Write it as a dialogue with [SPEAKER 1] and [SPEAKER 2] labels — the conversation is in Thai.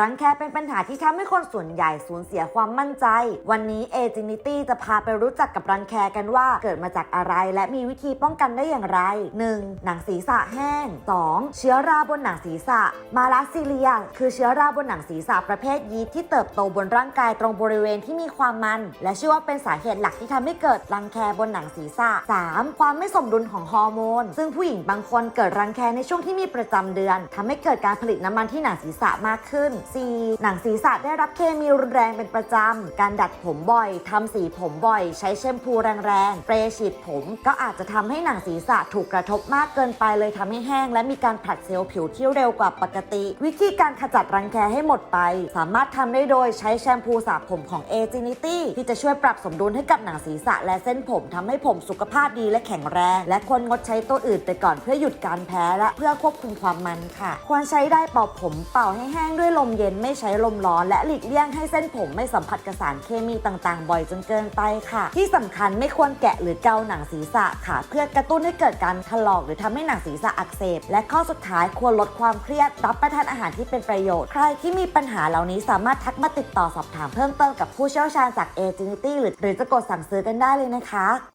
[SPEAKER 1] รังแคเป็นปัญหาที่ทำให้คนส่วนใหญ่สูญเสียความมั่นใจ วันนี้เอจินิตี้จะพาไปรู้จักกับรังแคกันว่าเกิดมาจากอะไร และมีวิธีป้องกันได้อย่างไร 1. หนังศีรษะแห้ง 2. เชื้อราบนหนังศีรษะ มาลาซิเลีย คือเชื้อราบนหนังศีรษะประเภทยีสต์ที่เติบโตบนร่างกายตรงบริเวณที่มีความมัน และเชื่อว่าเป็นสาเหตุหลักที่ทำให้เกิดรังแคบนหนังศีรษะ 3. ความไม่สมดุลของฮอร์โมน ซึ่งผู้หญิงบางคนเกิดรังแคในช่วงที่มีประจำเดือนทำให้เกิดการผลิตน้ำมันที่หนังศีรษะมากขึ้น 4. หนังศีรษะได้รับเคมีรุนแรงเป็นประจำ การดัดผมบ่อยทำสีผมบ่อย ใช้แชมพูแรงๆ เปรย์ฉีดผม ก็อาจจะทำให้หนังศีรษะถูกกระทบมากเกินไปเลยทำให้แห้ง และมีการผลัดเซลล์ผิวที่เร็วกว่าปกติ วิธีการขจัดรังแคให้หมดไป สามารถทำได้โดยใช้แชมพูสระผมของ a g i n i t y ที่จะช่วยปรับสมดุลให้กับหนังศีรษะ และเส้นผมทำให้ผมสุขภาพดีและแข็งแรง และควรงดใช้ตัวอื่นไปก่อนเพื่อหยุดการแพ้และเพื่อควบคุมความมันค่ะ ควรใช้ได้เป่าผมเป่าให้แห้งด้วยลมเย็นไม่ใช้ลมร้อน และหลีกเลี่ยงให้เส้นผมไม่สัมผัสกับสารเคมีต่างๆ บ่อยจนเกินไปค่ะ ที่สำคัญไม่ควรแกะหรือเกาหนังศีรษะค่ะ เพื่อกระตุ้นให้เกิดการถลอกหรือทำให้หนังศีรษะอักเสบ และข้อสุดท้ายควรลดความเครียดรับประทานอาหารที่เป็นประโยชน์ ใครที่มีปัญหาเหล่านี้สามารถทักมาติดต่อสอบถามเพิ่มเติมกับผู้เชี่ยวชาญจากเอจินิตี้หรือจะกดสั่งซื้อกันได้เลยนะคะ